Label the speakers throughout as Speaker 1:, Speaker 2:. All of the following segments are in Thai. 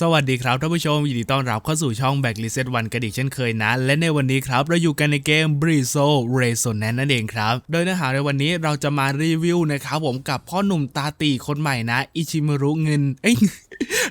Speaker 1: สวัสดีครับท่านผู้ชมยินดีต้อนรับเข้าสู่ช่อง Back Reset วันกระดิกเช่นเคยนะ และในวันนี้ครับ เราอยู่กันในเกม b r i z o Resonance นั่นเองครับ โดยเนื้อหาในวันนี้เราจะมารีวิวนะครับผมกับพ่อหนุ่มตาตีคนใหม่นะ อิชิมารุเงิน เอ้ย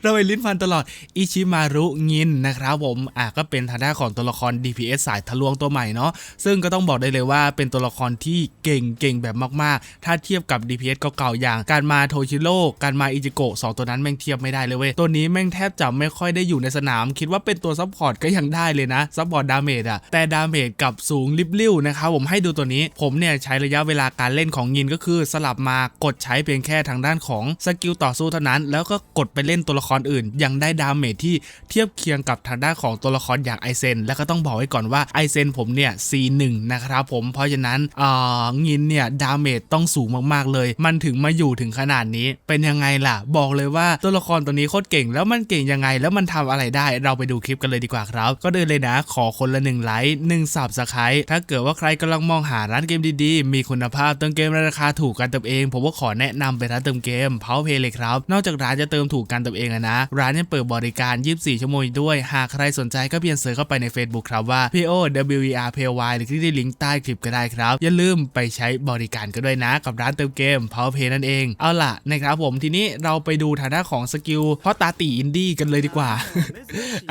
Speaker 1: เราไปลิ้นพันตลอดอิชิมารุงินนะครับผมอะก็เป็นทางด้านของตัวละคร DPS สายทะลวงตัวใหม่เนาะซึ่งก็ต้องบอกได้เลยว่าเป็นตัวละครที่เก่งเก่งแบบมากๆ ถ้าเทียบกับ DPS เก่าๆอย่าง การมาโทชิโร่การมาอิจิโกะสองตัวนั้นแม่งเทียบไม่ได้เลยเว้ยตัวนี้แม่งแทบจะไม่ค่อยได้อยู่ในสนาม คิดว่าเป็นตัวซัพพอร์ตก็ยังได้เลยนะซัพพอร์ตดาเมจอะแต่ดาเมจกับสูงลิบลิ่วนะครับผมให้ดูตัวนี้ผมเนี่ยใช้ระยะเวลาการเล่นของยินก็คือสลับมากดใช้เพียงแค่ทางด้านของสกิลต่อสู้เท่านั้น แล้วก็กดไปเล่นตัวละครอื่น ยังได้ดาเมจที่เทียบเคียงกับทางด้านของตัวละครอย่างไอเซนแล้วก็ต้องบอกไว้ก่อนว่าไอเซนผมเนี่ย C1 นะครับผมเพราะฉะนั้นอ่างินเนี่ยดาเมจต้องสูงมากๆเลย มันถึงมาอยู่ถึงขนาดนี้เป็นยังไงล่ะ บอกเลยว่าตัวละครตัวนี้โคตรเก่งแล้วมันเก่งยังไง แล้วมันทำอะไรได้เราไปดูคลิปกันเลยดีกว่าครับ ก็เดินเลยนะ ขอคนละหนึ่งไลค์หนึ่งสับสไครต์ถ้าเกิดว่าใครกำลังมองหาร้านเกมดีๆ มีคุณภาพเติมเกมราคาถูกกันเติมเอง ผมก็ขอแนะนำไปร้านเติมเกมเพาเพย์เลยครับ นอกจากร้านจะเติมถูกกันเติมเองนะ ร้านยังเปิดบริการ 24 ชั่วโมงด้วย หากใครสนใจก็เพียงเสิร์ชเข้าไปใน Facebook ครับว่า PO WER p y หรือคลิกที่ลิงก์ใต้คลิปก็ได้ครับ อย่าลืมไปใช้บริการก็ด้วยนะ กับร้านเติมเกม Powerplay นั่นเอง เอาล่ะนะครับผมทีนี้เราไปดูฐานะของสกิลพ่อตาตีอินดี้กันเลยดีกว่า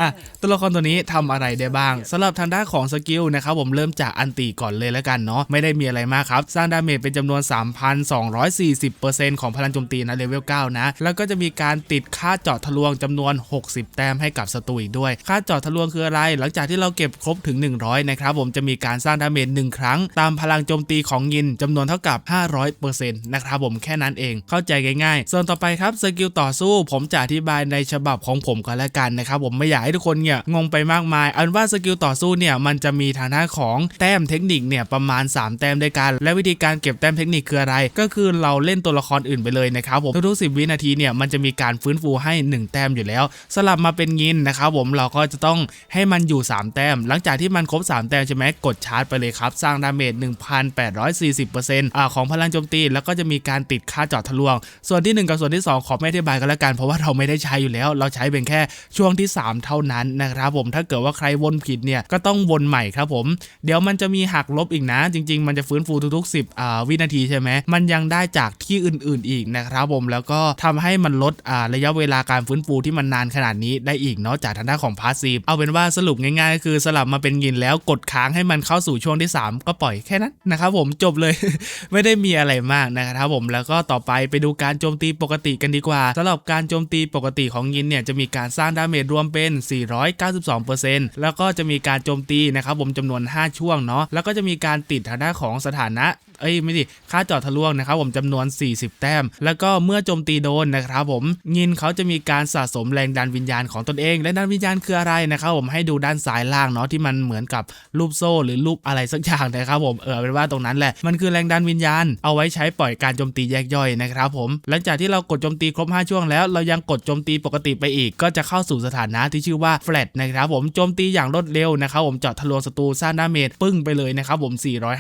Speaker 1: อะตัวละครตัวนี้ทำอะไรได้บ้างสำหรับทางด้านของสกิลนะครับผมเริ่มจากอันตีก่อนเลยแล้วกันเนาะไม่ได้มีอะไรมากครับสร้างดาเมจเป็นจำนวน 3,240%ของพลังโจมตีนะเลเวล9นะแล้วก็จะมีการติดค่าเจาะทะลวงจำนวน 60 แต้มให้กับศัตรูอีกด้วย ค่าเจาะทะลวงคืออะไร หลังจากที่เราเก็บครบถึง 100นะครับผมจะมีการสร้างดาเมจ1ครั้ง ตามพลังโจมตีของยินจำนวนเท่ากับ 500%นะครับผมแค่นั้นเองเข้าใจง่ายๆส่วนต่อไปครับสกิลต่อสู้ผมจะอธิบายในฉบับของผมก็แล้วกันนะครับผมไม่อยากให้ทุกคนเนี่ยงงไปมากมายอันว่าสกิลต่อสู้เนี่ยมันจะมีทางด้าของแต้มเทคนิคเนี่ยประมาณ 3 แต้มด้วยกัน และวิธีการเก็บแต้มเทคนิคคืออะไร ก็คือเราเล่นตัวละครอื่นไปเลยนะครับผมทุกๆ10 วินาทีเนี่ยมันจะมีการฟื้นฟูให้ 1 แต้มอยู่แล้ว สลับมาเป็นยินนะครับผมเราก็จะต้องให้มันอยู่ 3 แต้ม หลังจากที่มันครบ 3 แต้มใช่ไหมกดชาร์จไปเลยครับ สร้างดาเมจ1,840%อ่าของพลังโจมตีแล้วก็จะมีการติดค่าจาะทะลวง ส่วนที่ 1 กับส่วนที่ 2 ขอไม่อธิบายกันแล้วกัน เพราะว่าเราไม่ได้ใช้อยู่แล้วเราใช้เป็นแค่ช่วงที่ 3 เท่านั้นนะครับผมถ้าเกิดว่าใครวนผิดเนี่ยก็ต้องวนใหม่ครับผม เดี๋ยวมันจะมีหักลบอีกนะ จริง ๆ มันจะฟื้นฟูทุกๆ 10อ่าวินาทีใช่ไหมมันยังได้จากที่อื่น ๆ อีกนะครับผมแล้วก็ทำให้มันลดอ่าระยะเวลาการฟื้นฟูที่มันนานขนาดนี้ได้อีกเนาะจากทางด้านของพาสซีฟเอาเป็นว่าสรุปง่ายๆก็คือสลับมาเป็นยินแล้วกดค้างให้มันเข้าสู่ช่วงที่ 3 ก็ปล่อยแค่นั้นนะครับผมจบเลย ไม่ได้มีอะไรมากนะครับผมแล้วก็ต่อไปไปดูการโจมตีปกติกันดีกว่าสำหรับการโจมตีปกติของยินเนี่ยจะมีการสร้างดาเมจรวมเป็น 492%แล้วก็จะมีการโจมตีนะครับผมจำนวน 5 ช่วงเนาะแล้วก็จะมีการติดทางด้านของสถานะเอ้ยไม่ดิค่าจอดทะลวงนะครับผมจำนวน 40 แต้ม แล้วก็เมื่อโจมตีโดนนะครับผมยินเขาจะมีการสะสมแรงดันวิญญาณของตนเองแรงดันวิญญาณคืออะไรนะครับผมให้ดูด้านซ้ายล่างเนาะที่มันเหมือนกับรูปโซ่หรือรูปอะไรสักอย่างนะครับผมเออเป็นว่าตรงนั้นแหละมันคือแรงดันวิญญาณ เอาไว้ใช้ปล่อยการโจมตีแยกย่อยนะครับผมหลังจากที่เรากดโจมตีครบ 5 ช่วงแล้ว เรายังกดโจมตีปกติไปอีก ก็จะเข้าสู่สถานะที่ชื่อว่าแฟลตนะครับผมโจมตีอย่างรวดเร็วนะครับผมเจาะทะลวงศัตรูสร้างดาเมจปึ้งไปเลยนะครับผม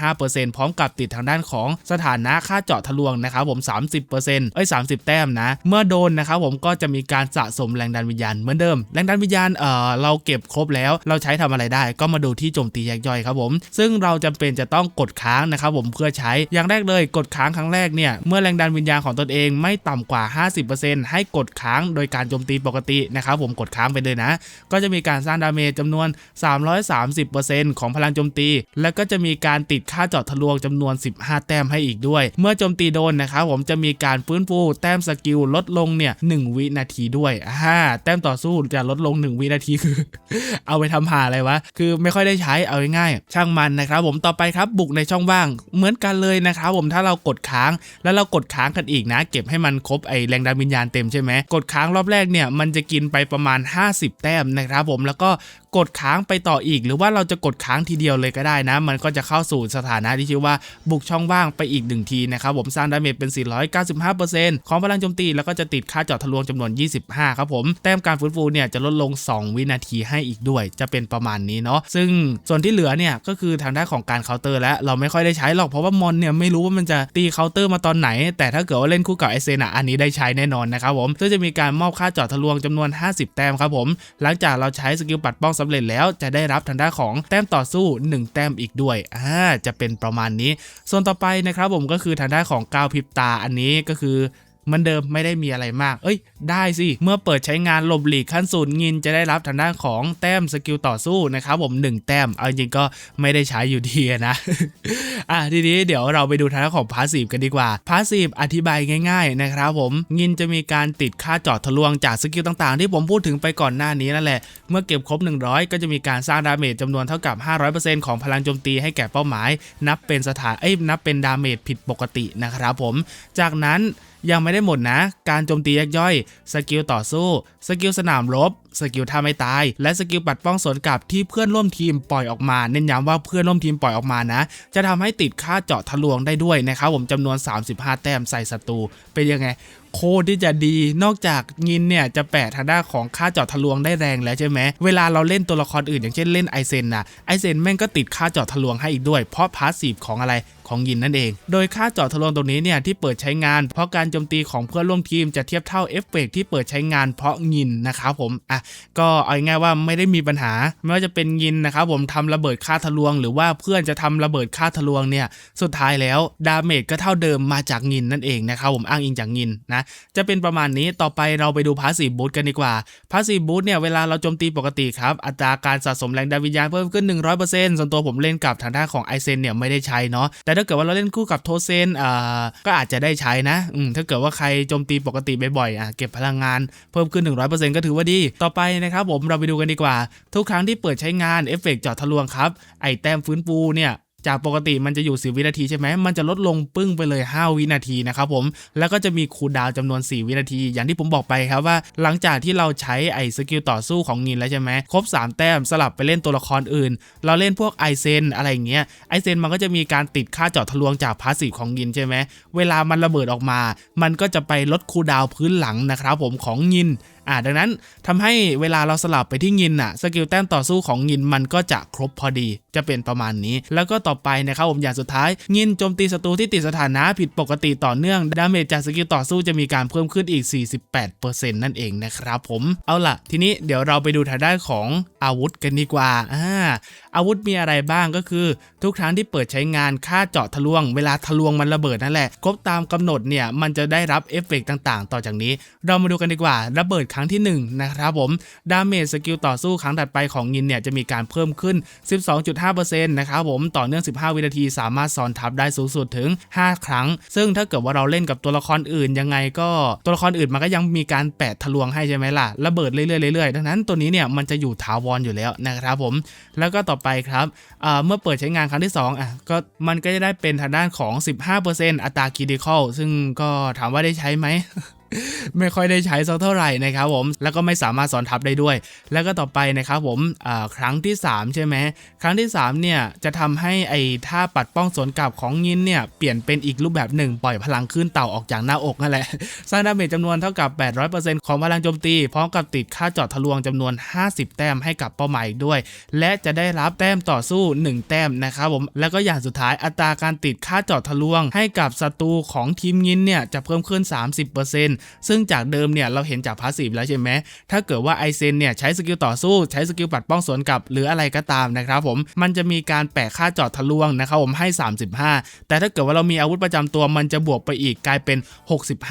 Speaker 1: 405%พร้อมกับติดทางด้านของสถานะค่าเจาะทะลวงนะครับผม 30%เอ้ย 30 แต้มนะ เมื่อโดนนะครับผมก็จะมีการสะสมแรงดันวิญญาณเหมือนเดิม แรงดันวิญญาณเอ่อเราเก็บครบแล้วเราใช้ทำอะไรได้ก็มาดูที่โจมตีแยกย่อยครับผม ซึ่งเราจำเป็นจะต้องกดค้างนะครับผมเพื่อใช้อย่างแรกเลยกดค้างครั้งแรกเนี่ยเมื่อแรงดันวิญญาณของตนเองไม่ต่ำกว่า 50%ให้กดค้างโดยการโจมตีปกตินะครับผมกดค้างไปเลยนะ ก็จะมีการสร้างดาเมจจำนวน 330%ของพลังโจมตี แล้วก็จะมีการติดค่าเจาะทะลวงจำนวน 15 แต้มให้อีกด้วย เมื่อโจมตีโดนนะครับผมจะมีการฟื้นฟูแต้มสกิลลดลงเนี่ย1วินาทีด้วยอ่าแต้มต่อสู้จะลดลง 1 วินาทีคือ เอาไปทำหาอะไรวะ คือไม่ค่อยได้ใช้เอาง่ายๆช่างมันนะครับ ผมต่อไปครับบุกในช่องว่าง เหมือนกันเลยนะครับผมถ้าเรากดค้างแล้วเรากดค้างกันอีกนะ เก็บให้มันครบไอแรงดันวิญญาณเต็มใช่ไหมกดค้างรอบแรกเนี่ยมันจะกินไปประมาณ 50 แต้มนะครับผมแล้วก็ กดค้างไปต่ออีก หรือว่าเราจะกดค้างทีเดียวเลยก็ได้นะ มันก็จะเข้าสู่สถานะที่ชื่อว่าบุกช่องว่างไปอีกหนึ่งทีนะครับผมสร้างดาเมจเป็น 495%ของพลังโจมตีแล้วก็จะติดค่าเจาะทะลวงจำนวน 25 ครับผมแต้มการฟื้นฟูเนี่ยจะลดลง 2 วินาทีให้อีกด้วย จะเป็นประมาณนี้เนาะซึ่งส่วนที่เหลือเนี่ยก็คือทางด้านของการเคาน์เตอร์และเราไม่ค่อยได้ใช้หรอกเพราะว่ามอนเนี่ยไม่รู้ว่ามันจะตีเคาน์เตอร์มาตอนไหน แต่ถ้าเกิดว่าเล่นคู่กับไอเซน่ะอันนี้ได้ใช้แน่นอนนะครับผมซึ่งจะมีการมอบค่าเจาะทะลวงจำนวน 50 แต้มครับผมหลังจากเราใช้สกิลปัดป้องสำเร็จแล้วจะได้รับทางด้านของแต้มต่อสู้ 1 แต้มอีกด้วยอ่าจะเป็นประมาณนี้ ส่วนต่อไปนะครับผมก็คือทางด้านของก้าวพิบตาอันนี้ก็คือ มันเดิมไม่ได้มีอะไรมาก เอ้ย ได้สิ เมื่อเปิดใช้งานหลบหลีกขั้นสูตรงินจะได้รับทางด้านของแต้มสกิลต่อสู้นะครับผม 1 แต้ม เอาจริงก็ไม่ได้ใช้อยู่ดีนะ อะทีนี้เดี๋ยวเราไปดูทางด้านของพาสซีฟกันดีกว่า พาสซีฟอธิบายง่าย ๆ นะครับผม งินจะมีการติดค่าจอดทะลวงจากสกิลต่างๆ ที่ผมพูดถึงไปก่อนหน้านี้นั่นแหละ เมื่อเก็บครบ 100 ก็จะมีการสร้างดาเมจจำนวนเท่ากับ 500%ของพลังโจมตีให้แก่เป้าหมาย นับเป็นสถานเอ้ยนับเป็นดาเมจผิดปกตินะครับผม จากนั้น ยังไม่ได้หมดนะ การโจมตีแยกย่อย สกิลต่อสู้ สกิลสนามรบ สกิลท่าไม่ตาย และสกิลปัดป้องสวนกลับที่เพื่อนร่วมทีมปล่อยออกมา เน้นย้ำว่าเพื่อนร่วมทีมปล่อยออกมานะ จะทำให้ติดค่าเจาะทะลวงได้ด้วยนะครับผมจำนวน 35 แต้มใส่ศัตรูเป็นยังไง โคตรที่จะดี นอกจากงินเนี่ยจะแปะทางด้านของค่าเจาะทะลวงได้แรงแล้วใช่ไหมเวลาเราเล่นตัวละครอื่น อย่างเช่นเล่นไอเซนนะไอเซนแม่งก็ติดค่าเจาะทะลวงให้อีกด้วย เพราะพาสซีฟของอะไรของยินนั่นเอง โดยค่าเจาะทะลวงตรงนี้เนี่ยที่เปิดใช้งาน เพราะการโจมตีของเพื่อนร่วมทีมจะเทียบเท่าเอฟเฟกต์ที่เปิดใช้งานเพราะยินนะครับผมอะก็เอาง่ายว่าไม่ได้มีปัญหา ไม่ว่าจะเป็นยินนะครับผมทำระเบิดค่าทะลวง หรือว่าเพื่อนจะทำระเบิดค่าทะลวงเนี่ยสุดท้ายแล้วดาเมจก็เท่าเดิมมาจากยินนั่นเองนะครับผมอ้างอิงจากยินนะจะเป็นประมาณนี้ต่อไปเราไปดูพาสซีฟบูทกันดีกว่าพาสซีฟบูทเนี่ยเวลาเราโจมตีปกติครับอัตราการสะสมแรงดาวิญญาณเพิ่มขึ้น 100%ส่วนตัวผมเล่นกับทางด้านของไอเซนเนี่ยไม่ได้ใช้เนาะแต่ถ้าเกิดว่าเราเล่นคู่กับโทเซนอ่าก็อาจจะได้ใช้นะอืมถ้าเกิดว่าใครโจมตีปกติบ่อยๆอะเก็บพลังงานเพิ่มขึ้น 100%ก็ถือว่าดี ต่อไปนะครับผมเราไปดูกันดีกว่า ทุกครั้งที่เปิดใช้งานเอฟเฟกต์จาะทะลวงครับไอแต้มฟื้นฟูเนี่ย จากปกติมันจะอยู่ 10 วินาทีใช่ไหมมันจะลดลงปึ้งไปเลย 5 วินาทีนะครับผม แล้วก็จะมีคูลดาวจำนวน 4 วินาที อย่างที่ผมบอกไปครับว่า หลังจากที่เราใช้ไอ้สกิลต่อสู้ของงินแล้วใช่ไหมครบ 3 แต้มสลับไปเล่นตัวละครอื่น เราเล่นพวกไอเซนอะไรอย่างเงี้ย ไอเซนมันก็จะมีการติดค่าเจาะทะลวงจากพาสซีฟของงินใช่ไหม เวลามันระเบิดออกมา มันก็จะไปลดคูลดาวพื้นหลังนะครับผมของงินอ่าดังนั้นทำให้เวลาเราสลับไปที่งินอะสกิลแต้มต่อสู้ของงินมันก็จะครบพอดี จะเป็นประมาณนี้ แล้วก็ต่อไปนะครับผมอย่างสุดท้าย งินโจมตีศัตรูที่ติดสถานะผิดปกติต่อเนื่องดาเมจจากสกิลต่อสู้จะมีการเพิ่มขึ้นอีก 48%นั่นเองนะครับผมเอาล่ะ ทีนี้เดี๋ยวเราไปดูทางด้านของอาวุธกันดีกว่าอ่า อาวุธมีอะไรบ้างก็คือ ทุกครั้งที่เปิดใช้งานค่าเจาะทะลวง เวลาทะลวงมันระเบิดนั่นแหละครบตามกำหนดเนี่ยมันจะได้รับเอฟเฟกต์ต่างๆ ต่อจากนี้ เรามาดูกันดีกว่าระเบิดครั้งที่1นะครับผมดาเมจสกิลต่อสู้ครั้งถัดไปของยินเนี่ยจะมีการเพิ่มขึ้น 12.5%นะครับผมต่อเนื่อง 15 วินาทีสามารถซ้อนทับได้สูงสุดถึง 5 ครั้ง ซึ่งถ้าเกิดว่าเราเล่นกับตัวละครอื่นยังไงก็ตัวละครอื่นมันก็ยังมีการแปะทะลวงให้ใช่ไหมล่ะระเบิดเรื่อยๆเรื่อยๆดังนั้นตัวนี้เนี่ยมันจะอยู่ถาวรอยู่แล้วนะครับผมแล้วก็ต่อไปครับอ่าเมื่อเปิดใช้งานครั้งที่2อะก็มันก็จะได้เป็นทางด้านของ 15%อัตราคิดิคอลซึ่งก็ถามว่าได้ใช้ไหม ไม่ค่อยได้ใช้สักเท่าไหร่นะครับผมแล้วก็ไม่สามารถสอนทับได้ด้วย แล้วก็ต่อไปนะครับผมครั้งที่ 3 ใช่ไหมครั้งที่3เนี่ยจะทำให้ไอ้ท่าปัดป้องสวนกลับของยินเนี่ยเปลี่ยนเป็นอีกรูปแบบหนึ่งปล่อยพลังขึ้นเต่าออกจากหน้าอกนั่นแหละสร้างดาเมจจำนวนเท่ากับ 800%ของพลังโจมตีพร้อมกับติดค่าจาะทะลวงจำนวน 50 แต้มให้กับเป้าหมายอีกด้วย และจะได้รับแต้มต่อสู้ 1 แต้มนะครับผมแล้วก็อย่างสุดท้ายอัตราการติดค่าจาะทะลวง ให้กับศัตรูของทีมยินเนี่ยจะเพิ่มขึ้น 30%ซึ่งจากเดิมเนี่ยเราเห็นจากพาสซีฟแล้วใช่ไหมถ้าเกิดว่าไอเซนเนี่ยใช้สกิลต่อสู้ใช้สกิลปัดป้องสวนกลับ หรืออะไรก็ตามนะครับผมมันจะมีการแปะค่าจาะทะลวงนะครับผมให้ 35 แต่ถ้าเกิดว่าเรามีอาวุธประจำตัวมันจะบวกไปอีกกลายเป็น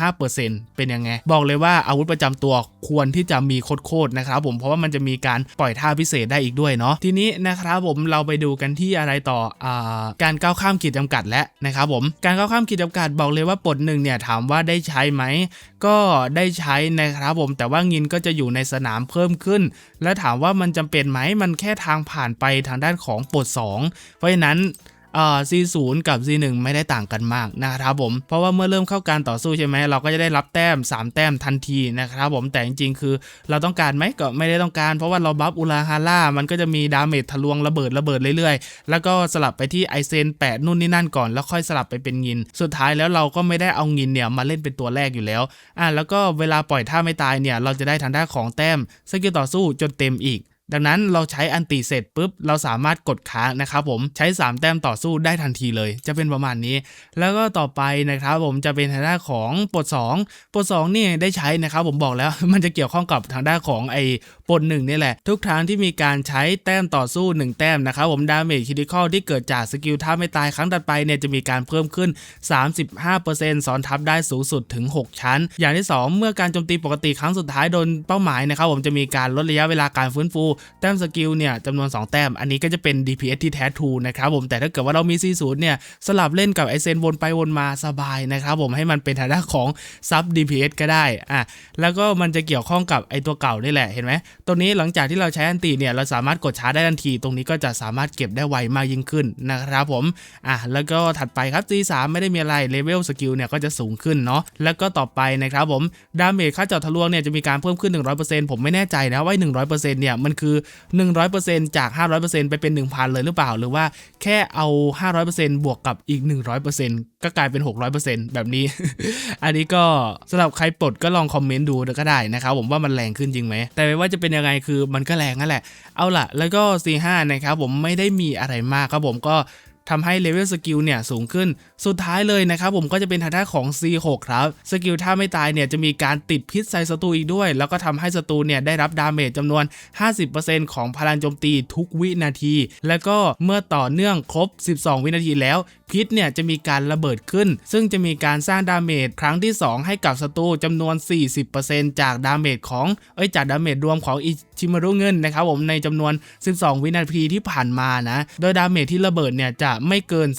Speaker 1: 65%เป็นยังไง บอกเลยว่าอาวุธประจำตัวควรที่จะมีโคตรๆนะครับผมเพราะว่ามันจะมีการปล่อยท่าพิเศษได้อีกด้วยเนาะทีนี้นะครับผมเราไปดูกันที่อะไรต่ออาการก้าวข้ามขีดจำกัดและนะครับผมการก้าวข้ามขีดจำกัดบอกเลยว่าปลดหนึ่งเนี่ยถามว่าได้ใช้ไหมก็ได้ใช้นะครับผมแต่ว่างินก็จะอยู่ในสนามเพิ่มขึ้น และถามว่ามันจำเป็นไหมมันแค่ทางผ่านไปทางด้านของปวด2เพราะฉะนั้น อ่อ C0 กับ C1 ไม่ได้ต่างกันมากนะครับผม เพราะว่าเมื่อเริ่มเข้าการต่อสู้ใช่ไหมเราก็จะได้รับแต้ม 3 แต้มทันทีนะครับผมแต่จริงๆ คือเราต้องการไหมก็ไม่ได้ต้องการ เพราะว่าเราบัฟอุลาฮาร่ามันก็จะมีดาเมจทะลวงระเบิดระเบิดเรื่อยๆ แล้วก็สลับไปที่ไอเซนแปดนู่นนี่นั่นก่อนแล้วค่อยสลับไปเป็นงิน สุดท้ายแล้วเราก็ไม่ได้เอางินเนี่ยมาเล่นเป็นตัวแรกอยู่แล้วอะแล้วก็เวลาปล่อยท่าไม่ตายเนี่ยเราจะได้ทางด้านของแต้มสกิลต่อสู้จนเต็มอีก ดังนั้นเราใช้อันติเสร็จปุ๊บ เราสามารถกดค้างนะครับผมใช้ 3 แต้มต่อสู้ได้ทันทีเลย จะเป็นประมาณนี้ แล้วก็ต่อไปนะครับผมจะเป็นทางด้านของปลด2ปลด2นี่ได้ใช้นะครับผมบอกแล้วมันจะเกี่ยวข้องกับทางด้านของไอ้ปลดหนึ่งนี่แหละ ทุกครั้งที่มีการใช้แต้มต่อสู้ 1 แต้มนะครับผมดาเมจคิดิคอลที่เกิดจากสกิลท่าไม่ตายครั้งถัดไปเนี่ยจะมีการเพิ่มขึ้น 35%ซ้อนทับได้สูงสุดถึง 6 ชั้น อย่างที่ 2 เมื่อการโจมตีปกติครั้งสุดท้ายโดนเป้าหมายนะครับผมจะมีการลดระยะเวลาการฟื้นฟูแต้มสกิลเนี่ยจำนวน 2 แต้ม อันนี้ก็จะเป็น DPS ที่แท้ทูนะครับผมแต่ถ้าเกิดว่าเรามี 40 เนี่ย สลับเล่นกับไอเซนวนไปวนมาสบายนะครับผมให้มันเป็นฐานะของซับ DPS ก็ได้อะแล้วก็มันจะเกี่ยวข้องกับไอตัวเก่านี่แหละเห็นไหมตัวนี้หลังจากที่เราใช้อันตีเนี่ยเราสามารถกดชาร์จได้ทันที ตรงนี้ก็จะสามารถเก็บได้ไวมากยิ่งขึ้นนะครับผมอะแล้วก็ถัดไปครับ G3 ไม่ได้มีอะไรเลเวลสกิลเนี่ยก็จะสูงขึ้นเนาะแล้วก็ต่อไปนะครับผมดาเมจค่าเจาะทะลวงเนี่ยจะมีการเพิ่มขึ้น 100%ผมไม่แน่ใจนะว่า100%เนี่ยมันคื100%จาก 500%ไปเป็น 1,000 เลยหรือเปล่า หรือว่าแค่เอา 500%บวกกับอีก 100%ก็กลายเป็น 600%แบบนี้ อันนี้ก็สำหรับใครปลดก็ลองคอมเมนต์ดูก็ได้นะครับผมว่ามันแรงขึ้นจริงไหม แต่ไม่ว่าจะเป็นยังไงคือมันก็แรงนั่นแหละ เอาล่ะ แล้วก็ C5 นะครับผมไม่ได้มีอะไรมากครับผมก็ ทำให้เลเวลสกิลเนี่ยสูงขึ้น สุดท้ายเลยนะครับผมก็จะเป็นทางด้านของ C6 ครับ สกิลถ้าไม่ตายเนี่ยจะมีการติดพิษใส่ศัตรูอีกด้วย แล้วก็ทำให้ศัตรูเนี่ยได้รับดาเมจจำนวน 50%ของพลังโจมตีทุกวินาที แล้วก็เมื่อต่อเนื่องครบ 12 วินาทีแล้ว พิษเนี่ยจะมีการระเบิดขึ้น ซึ่งจะมีการสร้างดาเมจครั้งที่ 2 ให้กับศัตรูจำนวน 40%จากดาเมจของเอ้ยจากดาเมจรวมของอิชิมารุเงินนะครับผมในจำนวน 12 วินาทีที่ผ่านมานะ โดยดาเมจที่ระเบิดเนี่ยจะไม่เกิน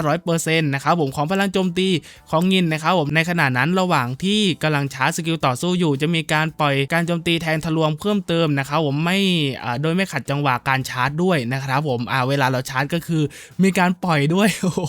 Speaker 1: 2,500%นะครับผมของพลังโจมตีของยินนะครับผมในขณะนั้นระหว่างที่กำลังชาร์จสกิลต่อสู้อยู่ จะมีการปล่อยการโจมตีแทนทะลวงเพิ่มเติมนะครับผมไม่โดยไม่ขัดจังหวะการชาร์จด้วยนะครับผมเวลาเราชาร์จก็คือมีการปล่อยด้วยโอ้โห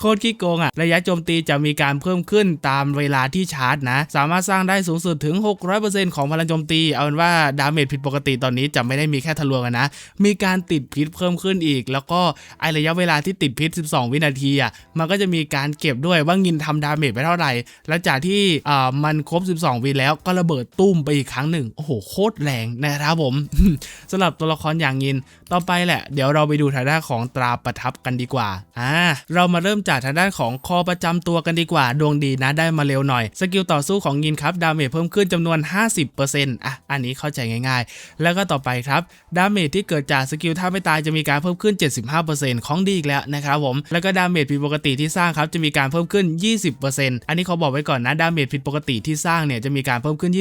Speaker 1: โคตรขี้โกงอะระยะโจมตีจะมีการเพิ่มขึ้นตามเวลาที่ชาร์จนะ สามารถสร้างได้สูงสุดถึง 600%ของพลังโจมตี เอาเป็นว่าดาเมจผิดปกติตอนนี้จะไม่ได้มีแค่ทะลวงนะ มีการติดพิษเพิ่มขึ้นอีก แล้วก็ไอระยะเวลาที่ติดพิษ 12 วินาทีอะมันก็จะมีการเก็บด้วยว่างินทำดาเมจไปเท่าไหร่ แล้วจากที่อ่ามันครบ 12 วิแล้วก็ระเบิดตุ้มไปอีกครั้งหนึ่งโอ้โหโคตรแรงนะครับผมสำหรับตัวละครอย่างยินต่อไปแหละ เดี๋ยวเราไปดูทางด้านของตราประทับกันดีกว่าอ่าเรามาเริ่มจากทางด้านของคอประจำตัวกันดีกว่า ดวงดีนะได้มาเร็วหน่อย สกิลต่อสู้ของยินครับดาเมจเพิ่มขึ้นจำนวน 50%อะอันนี้เข้าใจง่ายๆ แล้วก็ต่อไปครับดาเมจที่เกิดจากสกิลถ้าไม่ตายจะมีการเพิ่มขึ้น 75%ของดีอีกแล้วนะครับผมแล้วก็ดาเมจผิดปกติที่สร้างครับจะมีการเพิ่มขึ้น 20%อันนี้เขาบอกไว้ก่อนนะดาเมจผิดปกติที่สร้างเนี่ยจะมีการเพิ่มขึ้น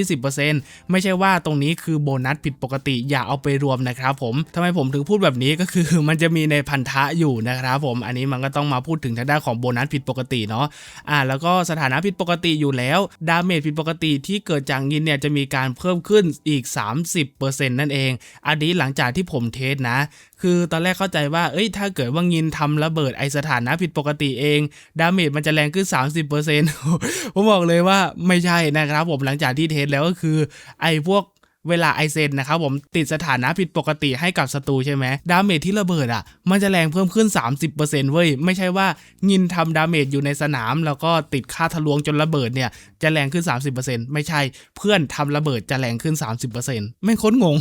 Speaker 1: 20%ไม่ใช่ว่าตรงนี้คือโบนัสผิดปกติอย่าเอาไปรวมนะครับผมทำไมผมถึงพูดแบบนี้ก็คือมันจะมีในพันธะอยู่นะครับผมอันนี้มันก็ต้องมาพูดถึงทางด้านของโบนัสผิดปกติเนาะอ่าแล้วก็สถานะผิดปกติอยู่แล้ว ดาเมจผิดปกติที่เกิดจากยินเนี่ยจะมีการเพิ่มขึ้นอีก 30%นั่นเองอันนี้หลังจากที่ผมเทสนะ คือตอนแรกเข้าใจว่าเอ้ยถ้าเกิดว่ายินทำระเบิดไอสถานะผิดปกติเอง ดาเมจมันจะแรงขึ้น 30%ผมบอกเลยว่าไม่ใช่นะครับผมหลังจากที่เทสแล้วก็คือไอพวก เวลาไอเซนนะครับผมติดสถานะผิดปกติให้กับศัตรูใช่ไหมดาเมจที่ระเบิดอะ มันจะแรงเพิ่มขึ้น 30%เว้ย ไม่ใช่ว่ายินทำดาเมจอยู่ในสนาม แล้วก็ติดค่าทะลวงจนระเบิดเนี่ย จะแรงขึ้น 30%ไม่ใช่เพื่อนทำระเบิดจะแรงขึ้น 30%ไม่ค้นงง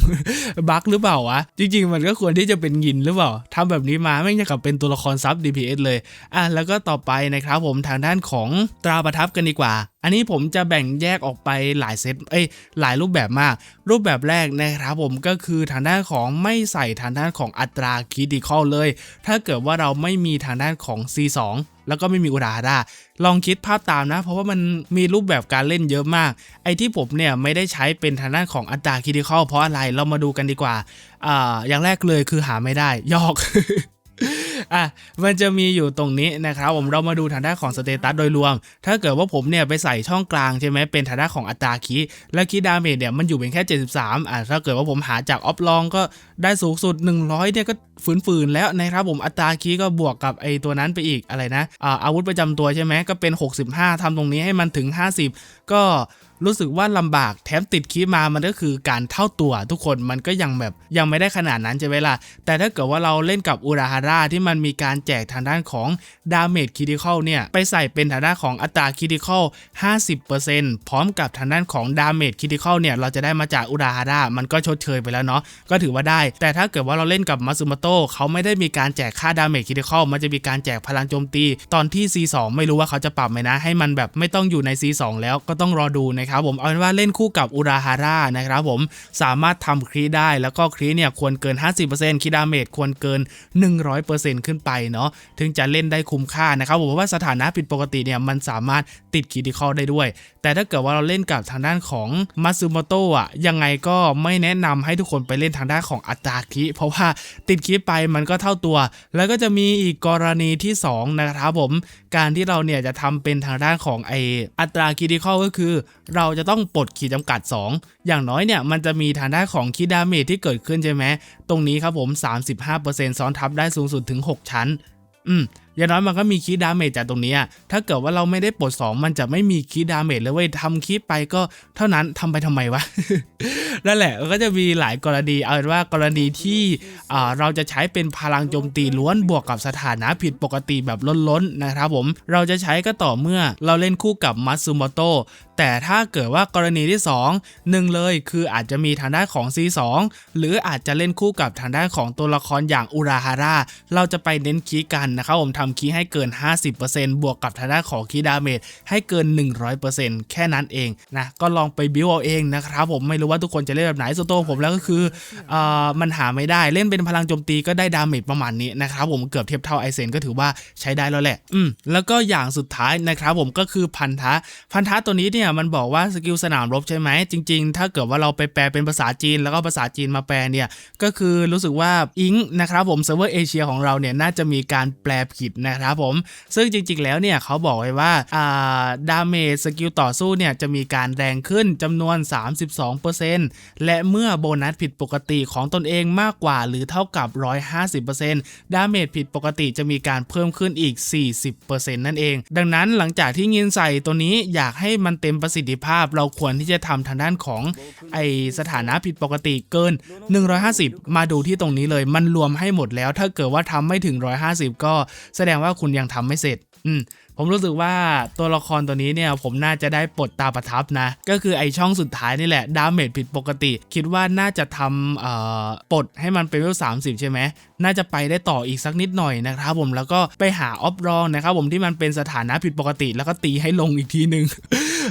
Speaker 1: บั๊กหรือเปล่าวะ จริง ๆ มันก็ควรที่จะเป็นยินหรือเปล่าทำแบบนี้มาไม่งจะกลับเป็นตัวละครซับ DPS เลยอะแล้วก็ต่อไปนะครับผมทางด้านของตราประทับกันดีกว่า อันนี้ผมจะแบ่งแยกออกไปหลายเซตเอ้ยหลายรูปแบบมากรูปแบบแรกนะครับผมก็คือทางด้านของไม่ใส่ทางด้านของอัตราคิดิคอลเลย ถ้าเกิดว่าเราไม่มีทางด้านของ C2 แล้วก็ไม่มีอุราดาลองคิดภาพตามนะ เพราะว่ามันมีรูปแบบการเล่นเยอะมาก ไอ้ที่ผมเนี่ยไม่ได้ใช้เป็นทางด้านของอัตราคิดิคอลเพราะอะไรเรามาดูกันดีกว่าอ่าอย่างแรกเลยคือหาไม่ได้ยอก อะมันจะมีอยู่ตรงนี้นะครับผมเรามาดูทางด้านของสเตตัสโดยรวม ถ้าเกิดว่าผมเนี่ยไปใส่ช่องกลางใช่ไหมเป็นทางด้านของอัตราคีแล้วคีดาเมจเนี่ยมันอยู่เป็นแค่ 73อะถ้าเกิดว่าผมหาจากออฟลองก็ได้สูงสุด 100เนี่ยก็ฝืนๆแล้วนะครับผมอัตราคีก็บวกกับไอตัวนั้นไปอีกอะไรนะอาวุธประจำตัวใช่ไหมก็เป็น 65ทำตรงนี้ให้มันถึง 50 ก็ รู้สึกว่าลำบากแถมติดคีย์มามันก็คือการเท่าตัวทุกคนมันก็ยังแบบยังไม่ได้ขนาดนั้นใช่ไหมล่ะแต่ถ้าเกิดว่าเราเล่นกับอุราฮาร่าที่มันมีการแจกทางด้านของดาเมจคิดิคอลเนี่ยไปใส่เป็นทางด้านของอัตราคิดิคอล50%พร้อมกับทางด้านของดาเมจคิดิคอลเนี่ยเราจะได้มาจากอุราฮาร่ามันก็ชดเชยไปแล้วเนาะก็ถือว่าได้ แต่ถ้าเกิดว่าเราเล่นกับมาซึมโตะเขาไม่ได้มีการแจกค่าดาเมจคิดิคอลมันจะมีการแจกพลังโจมตี ตอนที่ C2 ไม่รู้ว่าเขาจะปรับไหมนะ ให้มันแบบไม่ต้องอยู่ใน C2 แล้วก็ต้องรอดูนะครับครับผมเอาเป็นว่าเล่นคู่กับอุราฮาร่านะครับผมสามารถทำครีได้แล้วก็ครีเนี่ยควรเกิน 50%คีดาเมจควรเกิน 100%ขึ้นไปเนาะถึงจะเล่นได้คุ้มค่านะครับผมเพราะว่าสถานะผิดปกติเนี่ยมันสามารถติดคีดิคอลได้ด้วย แต่ถ้าเกิดว่าเราเล่นกับทางด้านของมาซึโมโตะอะยังไงก็ไม่แนะนำให้ทุกคนไปเล่นทางด้านของอัตราคิเพราะว่าติดคิไปมันก็เท่าตัว แล้วก็จะมีอีกกรณีที่สองนะครับผม การที่เราเนี่ยจะทำเป็นทางด้านของไออัตราคิดิคอลก็คือ เราจะต้องปลดขีดจำกัด 2 อย่างน้อยเนี่ยมันจะมีทางด้านของคีดาเมจที่เกิดขึ้นใช่ไหมตรงนี้ครับผม 35%ซ้อนทับได้สูงสุดถึง 6 ชั้น อืมอย่างน้อยมันก็มีคีดาเมจจากตรงนี้อะถ้าเกิดว่าเราไม่ได้ปลด2มันจะไม่มีคีดาเมจเลยเว้ยทำคีไปก็เท่านั้นทำไปทำไมวะ นั่นแหละก็จะมีหลายกรณี เอาเป็นว่ากรณีที่เราจะใช้เป็นพลังโจมตีล้วนบวกกับสถานะผิดปกติแบบล้นๆนะครับผม เราจะใช้ก็ต่อเมื่อเราเล่นคู่กับมัตสึโมโตแต่ถ้าเกิดว่ากรณีที่2หนึ่งเลยคืออาจจะมีทางด้านของ C2 หรืออาจจะเล่นคู่กับทางด้านของตัวละครอย่างอุราฮาร่าเราจะไปเน้นคีย์กันนะครับผมทำคีย์ให้เกิน 50%บวกกับทางด้านของคีย์ดาเมจให้เกิน 100%แค่นั้นเองนะก็ลองไปบิวเอาเองนะครับผมไม่รู้ว่าทุกคนจะเล่นแบบไหนส่วนตัวผมแล้วก็คือเอ่อมันหาไม่ได้เล่นเป็นพลังโจมตีก็ได้ดาเมจประมาณนี้นะครับผมเกือบเทียบเท่าไอเซนก็ถือว่าใช้ได้แล้วแหละอืมแล้วก็อย่างสุดท้ายนะครับผมก็คือพันธะพันธะตัวนี้เนี่ยมันบอกว่าสกิลสนามรบใช่ไหมจริง ๆ ถ้าเกิดว่าเราไปแปลเป็นภาษาจีนแล้วก็ภาษาจีนมาแปลเนี่ยก็คือรู้สึกว่าอิงนะครับผมเซิร์ฟเวอร์เอเชียของเราเนี่ยน่าจะมีการแปลผิดนะครับผม ซึ่งจริงๆแล้วเนี่ยเขาบอกไว้ว่าอ่าดาเมจสกิลต่อสู้เนี่ยจะมีการแรงขึ้นจำนวน 32%และเมื่อโบนัสผิดปกติของตนเองมากกว่าหรือเท่ากับ 150%ดาเมจผิดปกติจะมีการเพิ่มขึ้นอีก 40%นั่นเอง ดังนั้นหลังจากที่ยินใส่ตัวนี้อยากให้มันเต็มประสิทธิภาพ เราควรที่จะทำทางด้านของไอสถานะผิดปกติเกิน 150 มาดูที่ตรงนี้เลย มันรวมให้หมดแล้ว ถ้าเกิดว่าทำไม่ถึง 150 ก็แสแสดงว่าคุณยังทำไม่เสร็จ อืมผมรู้สึกว่าตัวละครตัวนี้เนี่ยผมน่าจะได้ปลดตาประทับนะ ก็คือไอช่องสุดท้ายนี่แหละดาเมจผิดปกติ คิดว่าน่าจะทำเอ่อปลดให้มันเป็นเวล30ใช่ไหม น่าจะไปได้ต่ออีกสักนิดหน่อยนะครับผมแล้วก็ไปหาออฟรองนะครับผมที่มันเป็นสถานะผิดปกติ แล้วก็ตีให้ลงอีกทีหนึ่ง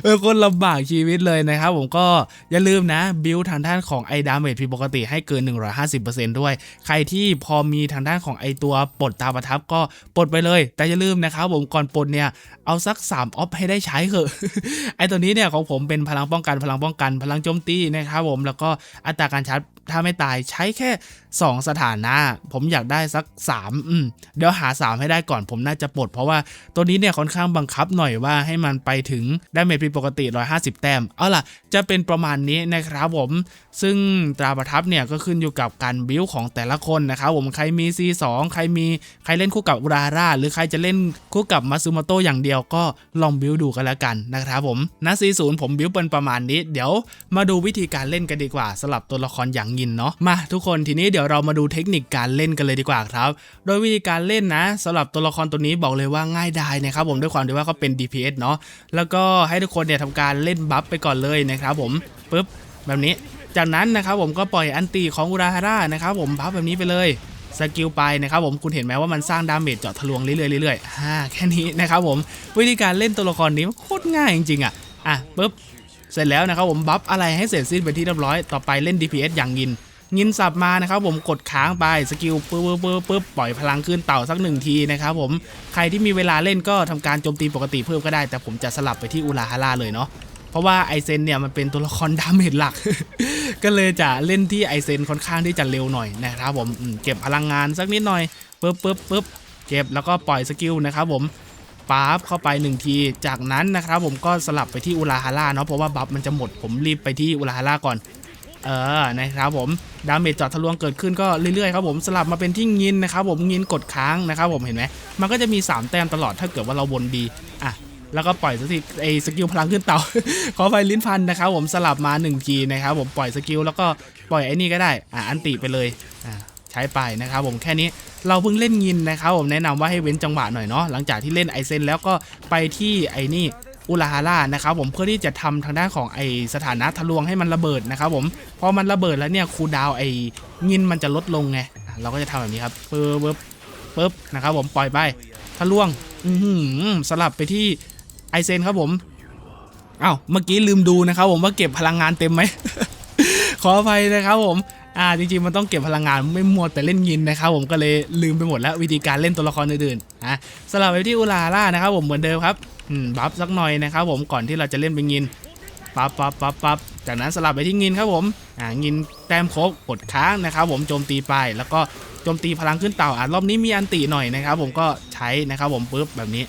Speaker 1: เออคนลำบากชีวิตเลยนะครับผมก็อย่าลืมนะบิลทางด้านของไอดาเมจผิดปกติให้เกิน 150%ด้วย ใครที่พอมีทางด้านของไอตัวปลดตาประทับก็ปลดไปเลย แต่อย่าลืมนะครับผมก่อนปลดเนี่ยเอาสัก 3 ออฟให้ได้ใช้เถอะไอตัวนี้เนี่ยของผมเป็นพลังป้องกันพลังป้องกัน พลังโจมตีนะครับผมแล้วก็อัตราการชาร์จถ้าไม่ตายใช้แค่2 สถานะ ผมอยากได้สัก 3 อืมเดี๋ยวหา 3 ให้ได้ก่อนผมน่าจะปลดเพราะว่าตัวนี้เนี่ยค่อนข้างบังคับหน่อยว่าให้มันไปถึงได้เมจผิดปกติ 150 แต้ม เอาล่ะ จะเป็นประมาณนี้นะครับผม ซึ่งตราประทับเนี่ยก็ขึ้นอยู่กับการบิวของแต่ละคนนะครับผมใครมี C2 ใครมีใครเล่นคู่กับอุราร่าหรือใครจะเล่นคู่กับมาซึโมโตอย่างเดียวก็ลองบิวดูกันแล้วกันนะครับผมณ C0 ผมบิวเป็นประมาณนี้ เดี๋ยวมาดูวิธีการเล่นกันดีกว่าสำหรับตัวละครอย่างยินเนาะมาทุกคนทีนี้เดี๋ยวเรามาดูเทคนิคการเล่นกันเลยดีกว่าครับ โดยวิธีการเล่นนะสำหรับตัวละครตัวนี้บอกเลยว่าง่ายดายนะครับผมด้วยความที่ว่าเขาเป็น DPS เนาะแล้วก็ให้ทุกคนเนี่ยทำการเล่นบัฟไปก่อนเลยนะครับผมปึ๊บแบบนี้ จากนั้นนะครับผมก็ปล่อยอันตีของอุราฮาร่านะครับผมบัฟแบบนี้ไปเลยสกิลไปนะครับผมคุณเห็นไหมว่ามันสร้างดาเมจเจาะทะลวงเรื่อยๆเรื่อยๆฮ่าแค่นี้นะครับผมวิธีการเล่นตัวละครนี้โคตรง่ายจริงๆอะอะปึ๊บเสร็จแล้วนะครับผมบัฟอะไรให้เสร็จสิ้นไปที่เรียบร้อยต่อไปเล่น DPS อย่างยิน ยินสับมานะครับผมกดค้างไปสกิลปึ๊บปึ๊บปึ๊บปึ๊บปล่อยพลังขึ้นเต่าสักหนึ่งทีนะครับผมใครที่มีเวลาเล่นก็ทำการโจมตีปกติเพิ่มก็ได้ แต่ผมจะสลับไปที่อุราฮาร่าเลยเนาะเพราะว่าไอเซนเนี่ยมันเป็นตัวละครดาเมจหลัก ก็เลยจะเล่นที่ไอเซนค่อนข้างที่จะเร็วหน่อยนะครับผมเก็บพลังงานสักนิดหน่อยปึ๊บปึ๊บปึ๊บเก็บแล้วก็ปล่อยสกิลนะครับผมปั๊บเข้าไปหนึ่งที จากนั้นนะครับผมก็สลับไปที่อุลาฮาร่าเนาะเพราะว่าบัฟมันจะหมดผมรีบไปที่อุลาฮาร่าก่อน เออนะครับผม ดาเมจจอดทะลวงเกิดขึ้นก็เรื่อยๆครับผมสลับมาเป็นที่งินนะครับผมงินกดค้างนะครับผมเห็นไหมมันก็จะมี 3 แต้มตลอดถ้าเกิดว่าเราวนดีอะแล้วก็ปล่อยสกิลไอสกิลพลังขึ้นเตาขอไฟลิ้นพันนะครับผมสลับมา1ทีนะครับผมปล่อยสกิลแล้วก็ปล่อยไอ้นี่ก็ได้อะอันติไปเลยอะใช้ไปนะครับผมแค่นี้เราเพิ่งเล่นงินนะครับผมแนะนำว่าให้เว้นจังหวะหน่อยเนาะหลังจากที่เล่นไอเซนแล้วก็ไปที่ไอ้นี่ อุลาฮาร่านะครับผมเพื่อที่จะทำทางด้านของไอสถานะทะลวงให้มันระเบิดนะครับผมพอมันระเบิดแล้วเนี่ยคูดาวไองินมันจะลดลงไงเราก็จะทำแบบนี้ครับปึ๊บปึ๊บปึ๊บนะครับผมปล่อยไปทะลวงอืสลับไปที่ไอเซนครับผมอ้าวเมื่อกี้ลืมดูนะครับผมว่าเก็บพลังงานเต็มไหมขออภัยนะครับผมอ่าจริงๆมันต้องเก็บพลังงานไม่หมัวแต่เล่นยินนะครับผมก็เลยลืมไปหมดแล้ววิธีการเล่นตัวละครอื่นๆอะสลับไปที่อุลาล่านะครับผมเหมือนเดิมครับ บัฟสักหน่อยนะครับผมก่อนที่เราจะเล่นเป็นยินปั๊บปั๊บปั๊บปั๊บจากนั้นสลับไปที่ยินครับผมอ่ายินแต้มครบกดค้างนะครับผมโจมตีไปแล้วก็โจมตีพลังขึ้นเต่าอะรอบนี้มีอันติหน่อยนะครับผมก็ใช้นะครับผมปุ๊บแบบนี้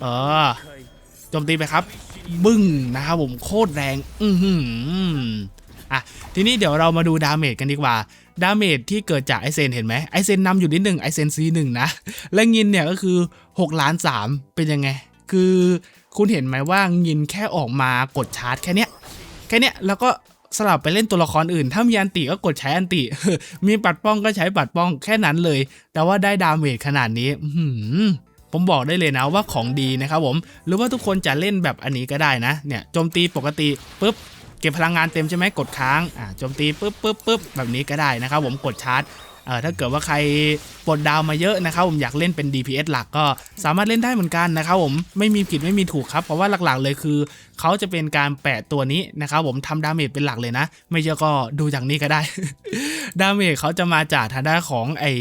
Speaker 1: เออโจมตีไปครับ บึ้งนะครับผมโคตรแรงอือหืออะทีนี้เดี๋ยวเรามาดูดาเมจกันดีกว่าดาเมจที่เกิดจากไอเซนเห็นไหมไอเซนนำอยู่นิดหนึ่งไอเซนซีหนึ่งนะและงินเนี่ยก็คือ6ล้าน3เป็นยังไง คือคุณเห็นไหมว่างินแค่ออกมากดชาร์จแค่เนี้ยแค่เนี้ยแล้วก็สลับไปเล่นตัวละครอื่น ถ้ามีอันติก็กดใช้อันติ มีปัดป้องก็ใช้ปัดป้องแค่นั้นเลย แต่ว่าได้ดาเมจขนาดนี้หผมบอกได้เลยนะว่าของดีนะครับผม หรือว่าทุกคนจะเล่นแบบอันนี้ก็ได้นะ เนี่ยโจมตีปกติปุ๊บเก็บพลังงานเต็มใช่ไหมกดค้าง อ่าโจมตีปุ๊บปุ๊บปุ๊บแบบนี้ก็ได้นะครับผมกดชาร์จ เออถ้าเกิดว่าใครปลดดาวมาเยอะนะครับผมอยากเล่นเป็น DPS หลักก็สามารถเล่นได้เหมือนกันนะครับผมไม่มีผิดไม่มีถูกครับ เพราะว่าหลักๆเลยคือ เขาจะเป็นการแปะตัวนี้นะครับผมทำดาเมจเป็นหลักเลยนะ ไม่เชื่อก็ดูจากนี้ก็ได้ ดาเมจเขาจะมาจากทางด้านของไอ้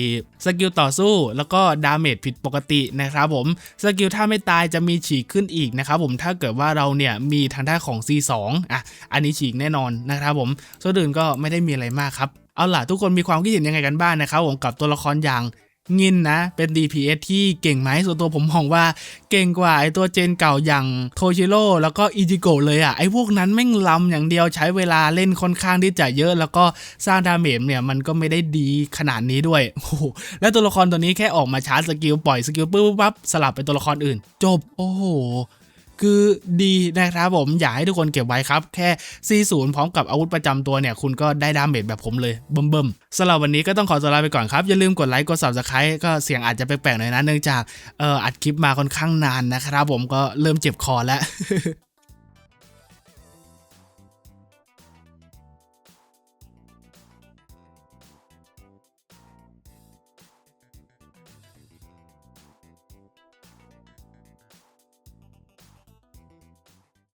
Speaker 1: สกิลต่อสู้ แล้วก็ดาเมจผิดปกตินะครับผมสกิลถ้าไม่ตายจะมีฉีกขึ้นอีกนะครับผมถ้าเกิดว่าเราเนี่ยมีทางด้านของ C2 อะอันนี้ฉีกแน่นอนนะครับผมส่วนอื่นก็ไม่ได้มีอะไรมากครับ เอาล่ะทุกคนมีความคิดเห็นยังไงกันบ้างนะครับผมกับตัวละครอย่างงินนะ เป็น DPS ที่เก่งไหมส่วนตัวผมมองว่าเก่งกว่าไอตัวเจนเก่าอย่างโทชิโร่แล้วก็อิจิโกะเลยอะไอพวกนั้นแม่งลำอย่างเดียวใช้เวลาเล่นค่อนข้างที่จะเยอะ แล้วก็สร้างดาเมจเนี่ยมันก็ไม่ได้ดีขนาดนี้ด้วยโอ้โหแล้วตัวละครตัวนี้แค่ออกมาชาร์จสกิลปล่อยสกิลปุ๊บปั๊บสลับเป็นตัวละครอื่น จบ โอ้โห คือดีนะครับผม อยากให้ทุกคนเก็บไว้ครับ แค่40พร้อมกับอาวุธประจำตัวเนี่ย คุณก็ได้ดาเมจแบบผมเลยเบิ่มๆสำหรับวันนี้ก็ต้องขอตัวลาไปก่อนครับ อย่าลืมกดไลค์กด subscribe ก็เสียงอาจจะแปลกๆหน่อยนะเนื่องจากเอ่ออัดคลิปมาค่อนข้างนานนะครับผมก็เริ่มเจ็บคอแล้ว